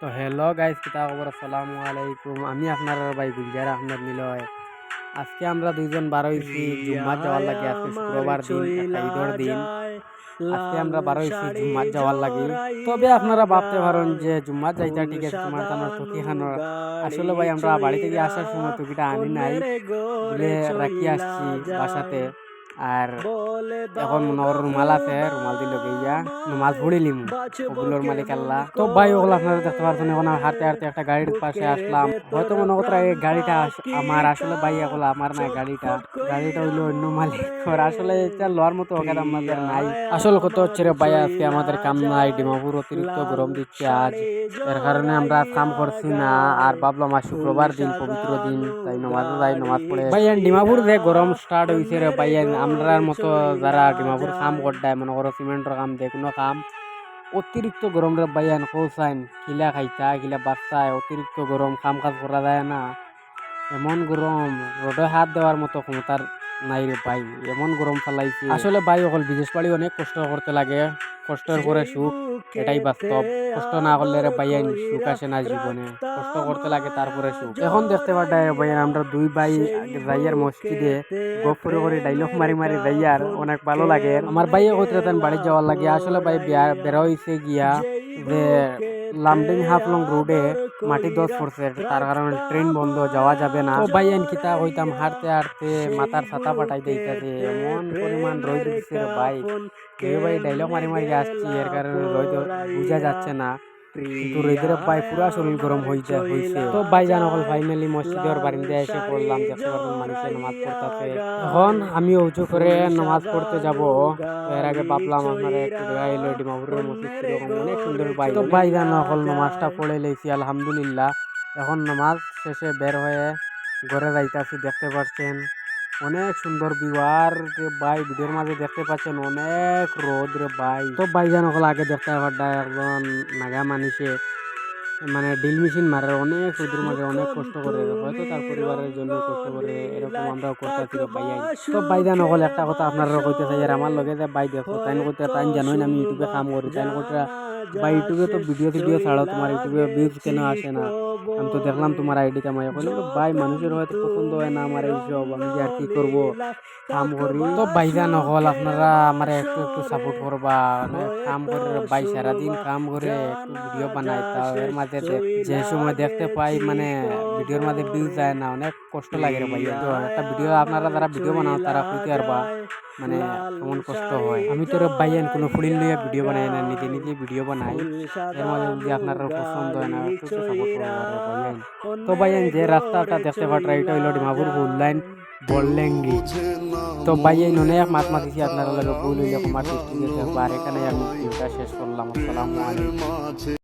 তো hello guys কিতা খবর আসসালামু আলাইকুম। আমি আপনার ভাই গুলজার আহমেদ নিলয়। আজকে আমরা দুইজন বার হইছি জুম্মাত যাওয়ার লাগে। আজকে শুক্রবার দিন ঈদের দিন। আজকে আমরা বার হইছি জুম্মাত যাওয়ার লাগে। তবে আপনারা ভাবতে পারেন যে জুম্মাত যাইতে ঠিক আছে তোমার তানোর টকি খানোর। আসলে ভাই, আমরা বাড়ি থেকে আসার সময় টুকিটা আনি নাই। বলে রাখি আসছি বাসাতে। আর এখন মনে করো রুমাল আছে রুমাল দিল গিয়া রুমাল ফুড়িলিম ওগুলোর মালিক আল্লাহ। তো ভাই ওগুলো আপনারা দেখতে পারছেন এখন হাঁটতে হাঁটতে একটা গাড়ির পাশে আসলাম। হয়তো মনে করতে এই গাড়িটা আমার আসলে ভাই এগুলো আমার না গাড়িটা। গাড়িটা হইল অন্য মালিক। ওর আসলে এটা লোয়ার মতো ওখানে আমাদের নাই। আসল কত হচ্ছে রে ভাই আজকে আমাদের কাম নাই ডিমাপুর অতিরিক্ত গরম দিচ্ছে আজ। এর কারণে আমরা কাম করছি না। আর ভাবলাম আজ শুক্রবার দিন পবিত্র দিন তাই নমাজ যাই নমাজ পড়ে ভাই ডিমাপুর যে গরম স্টার্ট হয়েছে রে ভাই আমরার মতো যারা ডিমাপুর কাম করতায়, মনে করো সিমেন্টের কাম যে কোনো কাম, অতিরিক্ত গরম রে বাইয়ান কৌসাইন খিলা খাইতা খিলা বাচ্চায় অতিরিক্ত গরম, কাম কাজ করা যায় না। এমন গরম রোদে হাত দেওয়ার মতো ক্ষমতার নাই রে ভাই এমন গরম ফেলাইছে। আসলে ভাই অকল বিদেশ বাড়ি অনেক কষ্ট করতে লাগে কষ্টের পরে সুখ এটাই বাস্তব। কষ্ট না করলে রে ভাইয়ান সুখ আসে না জীবনে। কষ্ট করতে লাগে তারপরে সুখ। এখন দেখতে পাঠায় ভাইয়ান আমরা দুই ভাই যাইয়ার মসজিদে গপ করে করে ডাইলগ মারি মারি যাইয়ার অনেক ভালো লাগে। আমার ভাইয়ে কইতে বাড়ি যাওয়ার লাগে। আসলে ভাই বেরো হইছে গিয়া যে লামডিং হাফলং রোডে মাটি দশ পড়ছে। তার কারণে ট্রেন বন্ধ, যাওয়া যাবে না। ভাই আন কিতা হইতাম হাঁটতে হাঁটতে মাথার ছাতা পাঠাই দিতেছে। এমন পরিমাণ রোদ দিচ্ছে বাইক ভাই। ভাই ডাইলগ মারি মারি আসছি, এর কারণে রোদ বুঝা যাচ্ছে না। ভাই পুরা শরীর গরম হয়ে যায় তো অকল পড়লাম এখন আমি উঁচু করে নামাজ পড়তে যাব। এর আগে ভাবলাম এলো ডিমাপুরের অনেক সুন্দর নামাজটা পড়ে লেছি আলহামদুলিল্লাহ। এখন নামাজ শেষে বের হয়ে ঘরে যাইতাছি, দেখতে পাচ্ছেন অনেক সুন্দর বিওয়ার রে ভাই ভিডিওর মাঝে দেখতে পাচ্ছেন, অনেক রোদ রে ভাই। তো ভাইজান ওগুলো আগে দেখতে পারডা একজন নাগা মানুষে মানে ড্রিল মেশিন মারে অনেক রোদের মাঝে অনেক কষ্ট করে, হয়তো তার পরিবারের জন্য কষ্ট করে, এরকম আমরাও করতেছি রে ভাইয়াই তো ভাইজান ওগুলো একটা কথা আপনারা কইতে চাই আর আমার লগে যে ভাই দেখো, তাই কইতে, তাই জানোই না, আমি ইউটিউবে কাম করি, তাই কইতে, ভাই ইউটিউবে তো ভিডিও ভিডিও ছাড়াও তোমার ইউটিউবে ভিউজ কেন আসে না? আমি তো দেখলাম তোমার আইডি কামাই বললাম ভাই, মানুষের হয়তো পছন্দ হয় না আমার এইসব আমি আর কি করব? কাম করি। তো ভাইজান হল আপনারা আমার একটু একটু সাপোর্ট করবা মানে কাম করে, ভাই, সারাদিন কাম করে, একটু ভিডিও বানাই, তাও এর মাঝে যে সময় দেখতে পাই মানে ভিডিওর মাঝে ভিউজ যায় না, অনেক কষ্ট লাগে রে ভাই একটা ভিডিও আপনারা যারা ভিডিও বানাও, তারা কইতে পারবা মানে কেমন কষ্ট হয়। আমি তো ভাইয়ান কোনো ফুড়িল নিয়ে ভিডিও বানাই না, নিজে নিজে ভিডিও বানাই। এর মাঝে যদি আপনার পছন্দ হয় না সাপোর্ট করবা তো ভাইয়ান যে রাস্তাটা দেখতে পাটা এটা হইল ডিমাপুর ফুল লাইন বললেঙ্গি। তো ভাইয়ান অনেক মাত মাতিছি আপনারা লাগে ভুল হইলে সৃষ্টি আর এখানে আমি ভিডিওটা শেষ করলাম। আসসালামু আলাইকুম।